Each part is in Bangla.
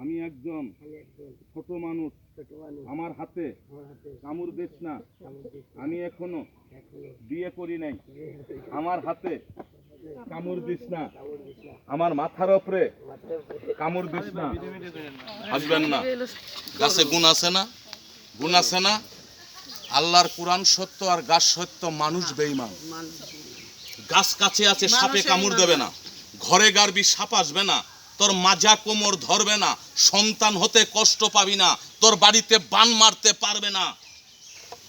আমি একজন ছোট মানুষ। আমার হাতে কামড় দিস না। আমি এখনও বিয়ে করি নাই। আমার হাতে কামড় দিস না। আমার মাথার উপরে কামড় দিস না। আসবেন না। গাছে গুণ আছে না? গুণ আছে না? আল্লাহর কোরআন সত্য আর গাছ সত্য মানুষ বেইমান গাছ কাছে আছে সাপে কামড় দেবে না। ঘরে গারবি সাপ আসবে না। তোর মাজা কোমর ধরবে না, সন্তান হতে কষ্ট পাবি না, তোর বাড়িতে বান মারতে পারবে না।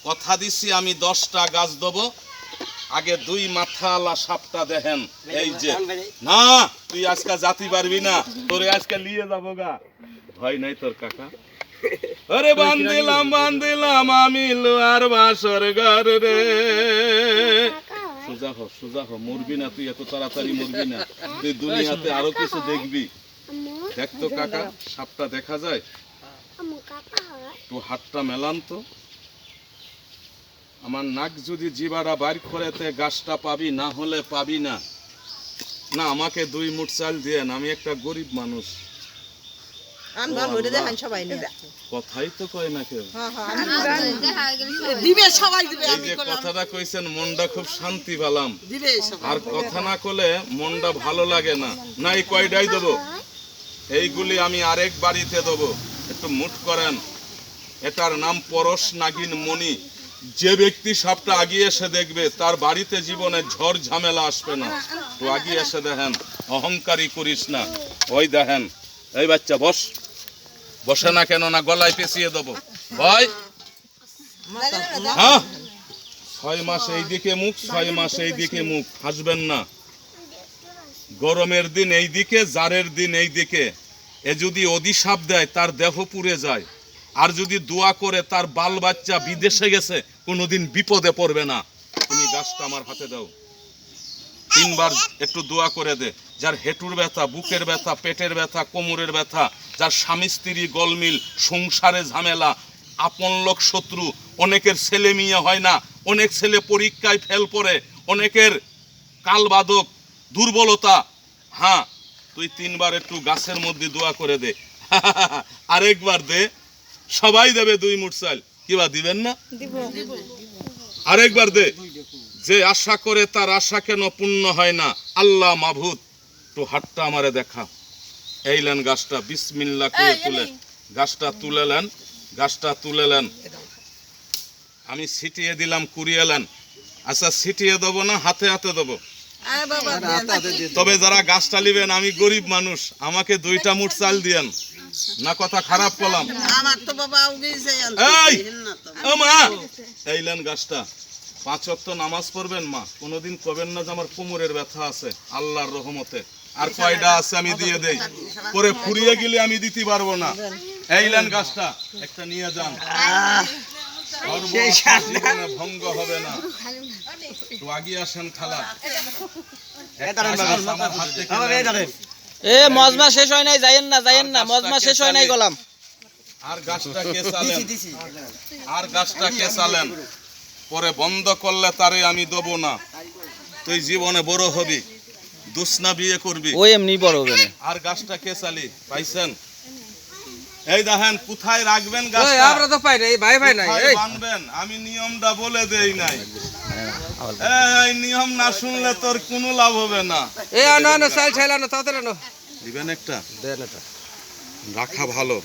কথা দিছি, আমি দশটা গাছ দেবো, আগে দুই মাথাওয়ালা সাপটা দেখেন, এই যে। না, তুই আজকে জাতি পারবি না, তোরে আজকে নিয়ে যাব গা। ভয় নাই তোর কাকা? আরে বান্দিলাম বান্দিলাম আমি লোয়ার বাসর ঘর রে। সোজা সোজা মরবি না তুই, এত তাড়াতাড়ি মরবি না। তুই দুনিয়াতে আরও কিছু দেখবি। কাকা দেখা যায়? তো হাতটা মেলান তো। আমার নাক যদি জিবারা বাইর করেতে গাছটা পাবি, না হলে পাবি না। না, আমাকে দুই মুঠ চাল দিয়েন আমি একটা গরিব মানুষ। আনবান ওইটা দেখান সবাই নিয়ে। কথাই তো কয় না কেউ? দিবে সবাই। দিবে এই যে কথাটা কইছেন মনটা খুব শান্তি পেলাম। আর কথা না করলে মনটা ভালো লাগে না। না এই কয়টাই দেবো? এইগুলি আমি আরেক বাড়িতে দেবো। একটু মুঠ করেন। এটার নাম পরশ নাগিন মণি। যে ব্যক্তি সাপটা আগিয়ে এসে দেখবে তার বাড়িতে জীবনে ঝড় ঝামেলা আসবে না। তো আগিয়ে এসে দেখেন অহংকারী করিস না। ওই দেখেন এই বাচ্চা বস। বসে না কেন না গলায় পেঁচিয়ে দেবো। ভয়? হ্যাঁ? ছয় মাস এই দিকে মুখ, ছয় মাস এই দিকে মুখ। হাসবেন না। গরমের দিন এই দিকে, জারের দিন এই দিকে। এ যদি অধিসাপ দেয়, তার দেহ পুড়ে যায়। আর যদি দোয়া করে, তার বাল বাচ্চা বিদেশে গেছে, কোনোদিন বিপদে পড়বে না। তুমি গাছটা আমার হাতে দাও। তিনবার একটু দোয়া করে দে। যার হেঁটুর ব্যথা বুকের ব্যথা পেটের ব্যথা কোমরের ব্যথা যার স্বামী স্ত্রী গলমিল সংসারে ঝামেলা আপন লোক শত্রু অনেকের ছেলে মেয়ে হয় না অনেক ছেলে পরীক্ষায় ফেল পড়ে অনেকের কালবাদক দুর্বলতা। হ্যাঁ তুই তিনবার একটু গাছের মধ্যে দোয়া করে দে। আরেকবার দে। সবাই দেবে দুই মুঠ চাল কিবা দিবেন না? আরেকবার দে। যে আশা করে তার আশা কেন পূর্ণ হয় না? আল্লাহ মাভূত তো হাতটা আমারে দেখা। এইলেন গাছটা বিসমিল্লা করে তুলে। গাছটা তুলেলেন গাছটা তুলেলেন আমি ছিটিয়ে দিলাম কুড়িয়েলেন আচ্ছা ছিটিয়ে দেবো না হাতে হাতে দেবো? তবে যারা গাছটা নিবেন আমি গরিব মানুষ আমাকে দুইটা মুঠ চাল দিয়েন। না কথা খারাপ করলাম আমার তো বাবা এই! না তো। ও মা! এইলেন গাছটা। পাঁচ অক্ত নামাজ পড়বেন মা। কোনোদিন কবেন না যে আমার কোমরের ব্যথা আছে আল্লাহর রহমতে। আর কয়টা আছে আমি দিয়ে দেই। পরে ফুরিয়ে গেলে আমি দিতে পারব না। এইলেন গাছটা একটা নিয়ে যান। ভঙ্গ হবে না। তো আগিয়ে আসেন খালা। আমার হাত থেকে এ মজমা শেষ হয় নাই যাইয়েন না যাইয়েন না। আর মজমা গাছটা শেষ হয় নাই। গোলাম। আর গাছটা কে চালেন আর গাছটা কে চালেন পরে বন্ধ করলে তারে আমি দেবো না। তুই জীবনে বড় হবি দুসনা বিয়ে করবি। ওই এমনি বড় হবে না। আর গাছটা কে চালি? পাইছেন? এই দেখেন কোথায় রাখবেন গাছটা? আমরা তো পাই নাই ভাই ভাই নাই এই। বানবেন? আমি নিয়মটা বলে দেই নাই। এই নিয়ম না শুনলে তোর কোনো লাভ হবে না। এই আনো আনো চাল চাল আনো তাড়াতাড়ি আনো। দিবেন একটা? দেন এটা। রাখা ভালো।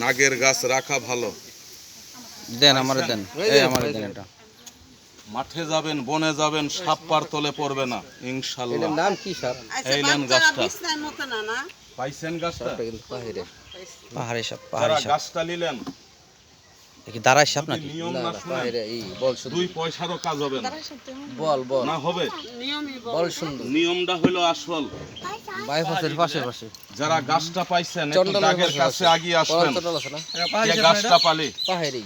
নাগের গাছ রাখা ভালো। দেন আমার দেন। এই আমার দেন এটা। মাঠে যাবেন বনে যাবেন সাপ পার তলে পড়বে না ইনশাল্লাহ। নাম কি সাপ? এই নেন গাছটা। পাইছেন গাছটা? পাহিরে পাহাড়ি। সাপ যারা সাপ। গাছটা নিলেন দেখি দাঁড়াই সাপ নাকি? নিয়ম না এই বল শুধু। দুই পয়সারও কাজ হবে না। বল বল। না হবে? নিয়মই বল। সুন্দর নিয়মটা হলো আসল। বাইপাসের পাশে পাশে। যারা গাছটা পাইছেন একটু দাগের কাছে। আগিয়ে আসবেন। কে গাছটা পালি। পাহিরে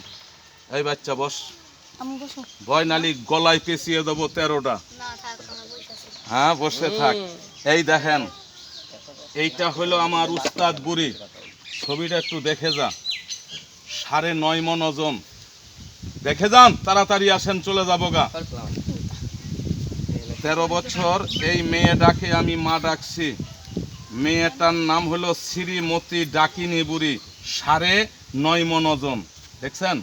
এই বাচ্চা বস। ভয় নালি গলায় পেঁচিয়ে দেবো তেরোটা। হ্যাঁ বসে থাক। এই দেখেন এইটা হলো আমার উস্তাদ বুড়ি। ছবিটা একটু দেখে যা। সাড়ে নয় মন ওজন। দেখে যান তাড়াতাড়ি আসেন চলে যাব গা। তেরো বছর এই মেয়ে ডাকে আমি মা ডাকছি। মেয়েটার নাম হলো শ্রীমতী ডাকিনী বুড়ি। সাড়ে নয় মন ওজন। দেখছেন?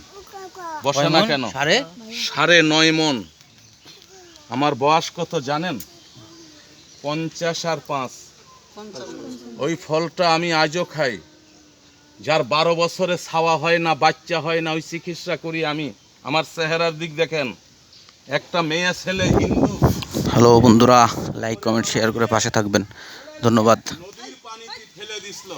বসে না কেন? সাড়ে সাড়ে নয় মন। আমার বয়স কত জানেন? পঞ্চাশ আর পাঁচ। ওই ফলটা আমি আজও খাই। যার বারো বছরে ছাওয়া হয় না বাচ্চা হয় না ওই চিকিৎসা করি আমি। আমার চেহারার দিক দেখেন। একটা মেয়ে ছেলে হিন্দু। হ্যালো বন্ধুরা লাইক কমেন্ট শেয়ার করে পাশে থাকবেন। ধন্যবাদ। নদীর পানিতে ফেলে দিছিল